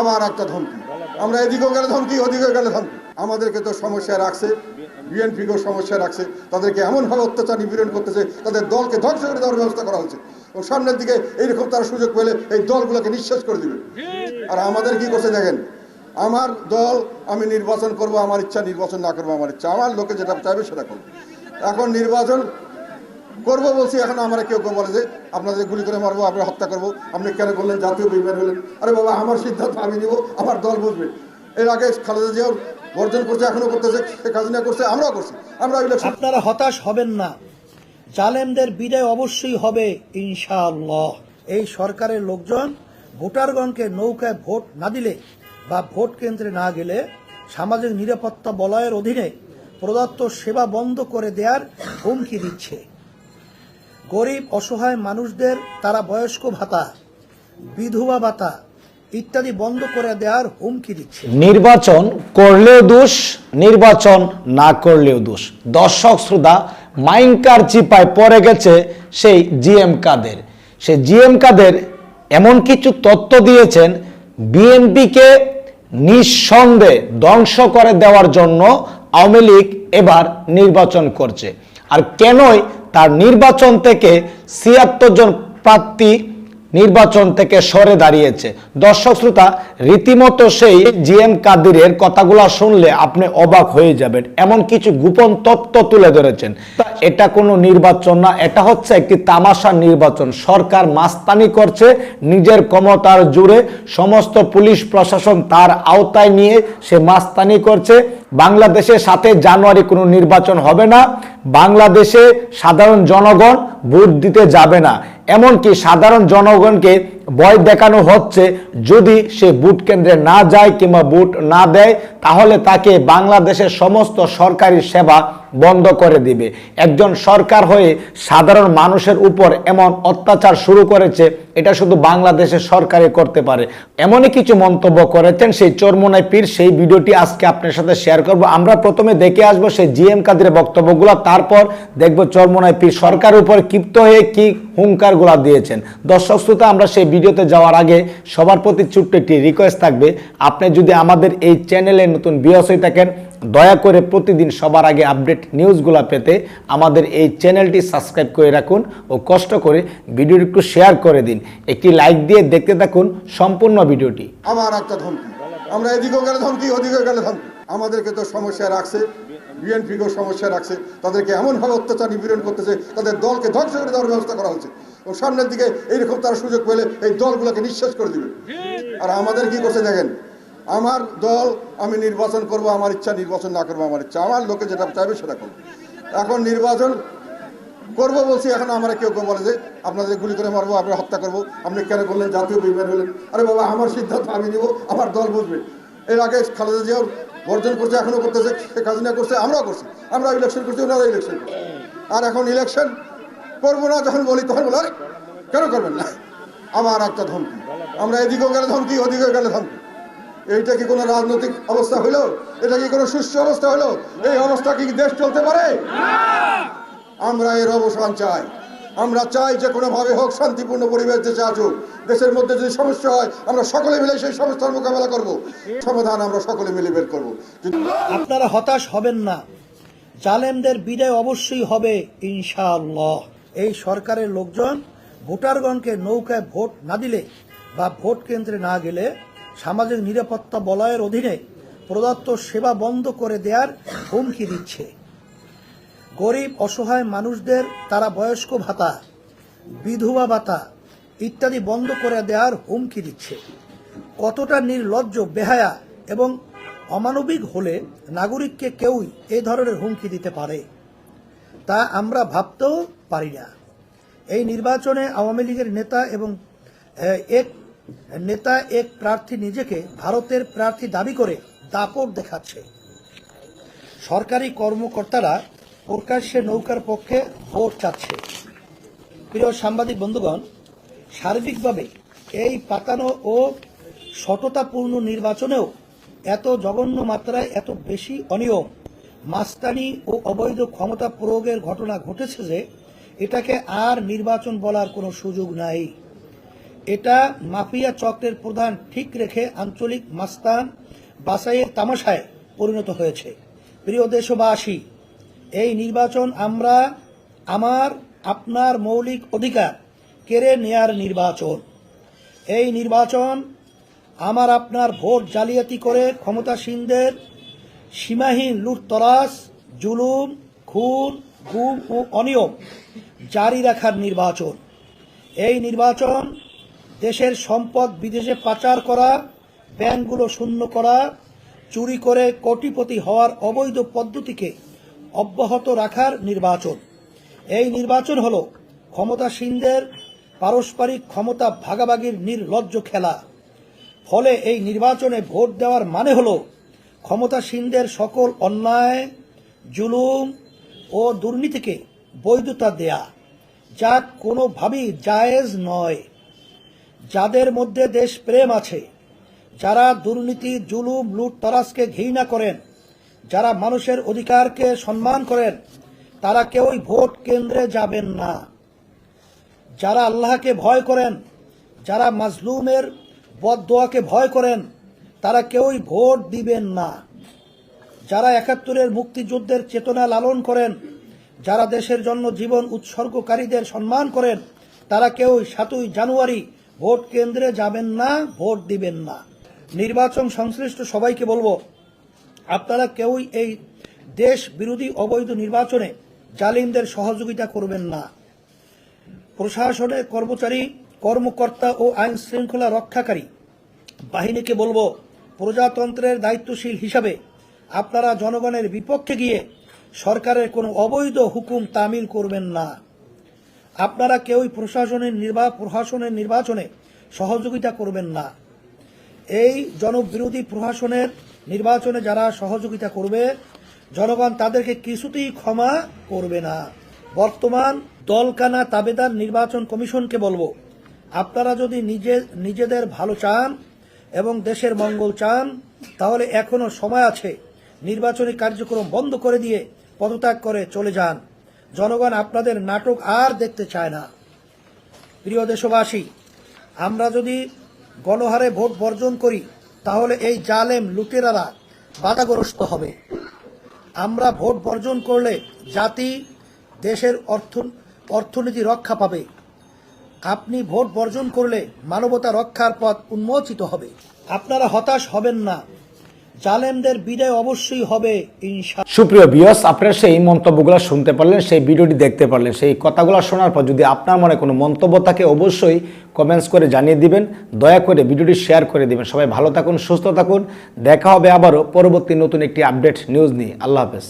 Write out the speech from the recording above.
আমার একটা ধমকি। আমরা এদিকেও গেলে ধমকি, ওদিকেও গেলে ধমকি। আমাদেরকে তো সমস্যা রাখছে বিএনপিকেও সমস্যা রাখছে, তাদেরকে এমনভাবে অত্যাচার নিপীড়ন করতেছে, তাদের দলকে ধ্বংস করে দেওয়ার ব্যবস্থা করা হচ্ছে। এবং সামনের দিকে এইরকম তারা সুযোগ পেলে এই দলগুলোকে নিঃশেষ করে দিবে। আর আমাদের কি করছে দেখেন? আমার দল, আমি নির্বাচন করব, আমার ইচ্ছা নির্বাচন না করব, আমার ইচ্ছা। আমার লোকে যেটা চাইবে সেটা করব। এখন নির্বাচন করব বলছি, এখন আমরা কেউ কেউ বলে যে আপনাদের গুলি করে মারবো আমরা হত্যা করব। আপনি কেন করলেন? জাতীয় বিমান হলেন। আরে বাবা, আমার সিদ্ধান্ত আমি নিব, আমার দল বুঝবে। এর আগে খালেদা জিয়াও বর্জন করছে, এখনও করতেছে, শেখ হাসিনা করছে, আমরাও করছি। আমরা আপনারা হতাশ হবেন না। জালেমদের বিদায় অবশ্যই হবে, ইনশাআল্লাহ। এই সরকারের লোকজন ভোটারগণকে নৌকায় ভোট না দিলে বা ভোট কেন্দ্রে না গেলে সামাজিক নিরাপত্তা বলয়ের অধীনে প্রদত্ত সেবা বন্ধ করে দেওয়ার হুমকি দিচ্ছে। গরিব, অসহায় মানুষদের তারা বয়স্ক ভাতা, বিধবা ভাতা ইত্যাদি বন্ধ করে দেওয়ার হুমকি দিচ্ছে। নির্বাচন করলেও দোষ, নির্বাচন না করলেও দোষ। দর্শক শ্রোতা, মাইনকার চিপায় পড়ে গেছে সেই জিএম কাদের। সেই জিএম কাদের এমন কিছু তথ্য দিয়েছেন, বিএনপিকে নিঃসন্দেহে ধ্বংস করে দেওয়ার জন্য আওয়ামী লীগ এবার নির্বাচন করছে। আর কেনই তার নির্বাচন থেকে ছিয়াত্তর জন প্রার্থী নির্বাচন থেকে সরে দাঁড়িয়েছে। দর্শক শ্রোতা, রীতিমতো সেই জিএম কাদিরের কথাগুলো শুনলে আপনি অবাক হয়ে যাবেন। এমন কিছু গোপন তত্ত্ব তুলে ধরেছেন। এটা কোনো নির্বাচন না, এটা হচ্ছে একটি তামাশা নির্বাচন। সরকার মাস্তানি করছে, নিজের ক্ষমতার জুড়ে সমস্ত পুলিশ প্রশাসন তার আওতায় নিয়ে সে মাস্তানি করছে। বাংলাদেশের সাথে জানুয়ারি কোনো নির্বাচন হবে না। বাংলাদেশে সাধারণ জনগণ ভোট দিতে যাবে না। এমনকি সাধারণ জনগণকে ভয় দেখানো হচ্ছে, যদি সে বুট কেন্দ্রে না যায় কিংবা বুট না দেয়, তাহলে তাকে বাংলাদেশের সমস্ত সরকারি সেবা বন্ধ করে দিবে। একজন সরকার হয়ে সাধারণ মানুষের উপর এমন অত্যাচার শুরু করেছে, এটা শুধু বাংলাদেশের সরকারে করতে পারে। এমনই কিছু মন্তব্য করেছেন সেই চরমোনাই পীর। সেই ভিডিওটি আজকে আপনার সাথে শেয়ার করব। আমরা প্রথমে দেখে আসব সেই জিএম কাদের বক্তব্যগুলো, তারপর দেখব চরমোনাই পীর সরকারের উপর ক্ষিপ্ত হয়ে কি হুঙ্কারগুলা দিয়েছেন। দর্শক শ্রোতা, আমরা সেই ভিডিওতে যাওয়ার আগে সবার প্রতি ছোট্ট একটি রিকোয়েস্ট থাকবে। আপনি যদি আমাদের এই চ্যানেলে নতুন বিয়স হয়ে থাকেন দয়া করে প্রতিদিন সবার আগে আপডেট নিউজগুলো পেতে আমাদের এই চ্যানেলটি সাবস্ক্রাইব করে রাখুন ও কষ্ট করে ভিডিওটি একটু শেয়ার করে দিন। একটি লাইক দিয়ে দেখতে থাকুন সম্পূর্ণ ভিডিওটি। আমার একটা ধমকি। আমরা এদিকেও গেলে ধমকি, ওদিকেও গেলে ধমকি। আমাদেরকে তো সমস্যা রাখছে। বিএনপিকেও সমস্যা রাখছে। তাদেরকে এমনভাবে অত্যাচার নিপীড়ন করতেছে, তাদের দলকে ধ্বংস করে দেওয়ার ব্যবস্থা করা হচ্ছে। ও সামনের দিকে এইরকম তারা সুযোগ পেলে এই দলগুলোকে নিঃশ্বাস করে দিবে। আর আমাদের কি করছে দেখেন আমার দল, আমি নির্বাচন করব, আমার ইচ্ছা নির্বাচন না করব, আমার ইচ্ছা। আমার লোকে যেটা চাইবে সেটা করব। এখন নির্বাচন করব বলছি, এখন আমরা কেউ কেউ বলে যে, আপনাদের গুলি করে মারবো, আমরা হত্যা করব। আপনি কেন করলেন? জাতীয় বিমান হলেন। আরে বাবা, আমার সিদ্ধান্ত আমি নিব, আমার দল বুঝবে। এর আগে খালেদা জিয়াও বর্জন করছে এখনও করতেছে, শেখ হাসিনা করছে, আমরাও করছি। আমরা ইলেকশন করছি ওনারা ইলেকশন আর এখন ইলেকশন করব না, যখন বলি, তখন বলে কেন করবেন না? আমার একটা ধমকি। আমরা এদিকেও গেলে ধমকি, ওদিকেও গেলে ধমকি। এইটা কি কোনো রাজনৈতিক অবস্থা হইল এটা কি কোনো সুস্থ অবস্থা হইল এই অবস্থা কি দেশ চলতে পারে? আমরা এর অবসান চাই। আমরা চাই যে কোনোভাবে হোক শান্তিপূর্ণ পরিবেশ দেশে আসুক। দেশের মধ্যে যদি সমস্যা হয় আমরা সকলে মিলে সেই সমস্যার মোকাবেলা করব। সমাধান আমরা সকলে মিলে বের করব। আপনারা হতাশ হবেন না। জালেমদের বিদায় অবশ্যই হবে ইনশাআল্লাহ। এই সরকারের লোকজন ভোটারগণকে নৌকায় ভোট না দিলে বা ভোট কেন্দ্রে না গেলে সামাজিক নিরাপত্তা বলয়ের অধীনে প্রদত্ত সেবা বন্ধ করে দেওয়ার হুমকি দিচ্ছে। গরিব, অসহায় মানুষদের, তারা বয়স্ক ভাতা, বিধবা ভাতা ইত্যাদি বন্ধ করে দেওয়ার হুমকি দিচ্ছে। কতটা নির্লজ্জ, বেহায়া এবং অমানবিক হলে নাগরিককে কেউই এ ধরনের হুমকি দিতে পারে, তা আমরা ভাবতেও পারি না। এই নির্বাচনে আওয়ামী লীগের নেতা এবং এক নেতা এক প্রার্থী নিজেকে ভারতের প্রার্থী দাবি করে দাপট দেখাচ্ছে। সরকারি কর্মকর্তারা প্রকাশ্যে নৌকার পক্ষে ভোট চাচ্ছে। প্রিয় সাংবাদিক বন্ধুগণ, সার্বিকভাবে এই পাতানো ও সততাপূর্ণ নির্বাচনেও এত জঘন্য মাত্রায় এত বেশি অনিয়ম, মাস্তানি ও অবৈধ ক্ষমতা প্রয়োগের ঘটনা ঘটেছে যে এটাকে আর নির্বাচন বলার কোনো সুযোগ নাই। এটা মাফিয়া চক্রের প্রধান ঠিক রেখে আঞ্চলিক মাস্তান বাসাইয়ের তামাশায় পরিণত হয়েছে। প্রিয় দেশবাসী, এই নির্বাচন আমরা আমার, আপনার মৌলিক অধিকার কেড়ে নেয়ার নির্বাচন। এই নির্বাচন আমার আপনার ভোট জালিয়াতি করে ক্ষমতাসীনদের সীমাহীন লুটতরাস জুলুম, খুন, গুম ও অনিয়ম জারি রাখার নির্বাচন। এই নির্বাচন দেশের সম্পদ বিদেশে পাচার করা, ব্যাংকগুলো শূন্য করা, চুরি করে কোটিপতি হওয়ার অবৈধ পদ্ধতিকে অব্যাহত রাখার নির্বাচন। এই নির্বাচন হল ক্ষমতাসীনদের পারস্পরিক ক্ষমতা ভাগাভাগির নির্লজ্জ খেলা। ফলে এই নির্বাচনে ভোট দেওয়ার মানে হল ক্ষমতাসীনদের সকল অন্যায়, জুলুম ও দুর্নীতিকে বৈধতা দেয়া, যা কোনোভাবেই জায়েজ নয়। যাদের মধ্যে দেশপ্রেম আছে, যারা দুর্নীতি, জুলুম লুট তরাজকে ঘৃণা করেন, যারা মানুষের অধিকারকে সম্মান করেন, তারা কেউই ভোট কেন্দ্রে যাবেন না। যারা আল্লাহকে ভয় করেন, যারা মাজলুমের বদদোয়াকে ভয় করেন, তারা কেউই ভোট দিবেন না। যারা একাত্তরের মুক্তিযুদ্ধের চেতনা লালন করেন, যারা দেশের জন্য জীবন উৎসর্গকারীদের সম্মান করেন, তারা কেউই সাতই জানুয়ারি ভোট কেন্দ্রে যাবেন না, ভোট দিবেন না। নির্বাচন সংশ্লিষ্ট সবাইকে বলব, আপনারা কেউই এই দেশ বিরোধী অবৈধ নির্বাচনে জালিমদের সহযোগিতা করবেন না। প্রশাসনের কর্মচারী, কর্মকর্তা ও আইন শৃঙ্খলা রক্ষাকারী বাহিনীকে বলব, প্রজাতন্ত্রের দায়িত্বশীল হিসাবে আপনারা জনগণের বিপক্ষে গিয়ে সরকারের কোনো অবৈধ হুকুম তামিল করবেন না। আপনারা কেউই প্রশাসনের নির্বা প্রশাসনের নির্বাচনে সহযোগিতা করবেন না। এই জনবিরোধী প্রশাসনের নির্বাচনে যারা সহযোগিতা করবে, জনগণ তাদেরকে কিছুতেই ক্ষমা করবে না। বর্তমান দলকানা তাবেদার নির্বাচন কমিশনকে বলব, আপনারা যদি নিজে নিজেদের ভালো চান এবং দেশের মঙ্গল চান, তাহলে এখনও সময় আছে নির্বাচনী কার্যক্রম বন্ধ করে দিয়ে পদত্যাগ করে চলে যান। জনগণ আপনাদের নাটক আর দেখতে চায় না। প্রিয় দেশবাসী, আমরা যদি গণহারে ভোট বর্জন করি, তাহলে এই জালেম লুটেরারা বাধাগ্রস্ত হবে। আমরা ভোট বর্জন করলে জাতি দেশের অর্থ, অর্থনীতি রক্ষা পাবে। আপনি ভোট বর্জন করলে মানবতা রক্ষার পথ উন্মোচিত হবে। আপনারা হতাশ হবেন না। জালেমদের বিদায় অবশ্যই হবে সুপ্রিয় বিয়স আপনারা সেই মন্তব্যগুলো শুনতে পারলেন, সেই ভিডিওটি দেখতে পারলেন, সেই কথাগুলো শোনার পর যদি আপনার মনে কোনো মন্তব্য থাকে, অবশ্যই কমেন্টস করে জানিয়ে দিবেন, দয়া করে ভিডিওটি শেয়ার করে দিবেন। সবাই ভালো থাকুন, সুস্থ থাকুন, দেখা হবে আবারও পরবর্তী নতুন একটি আপডেট নিউজ নিয়ে। আল্লাহ হাফেজ।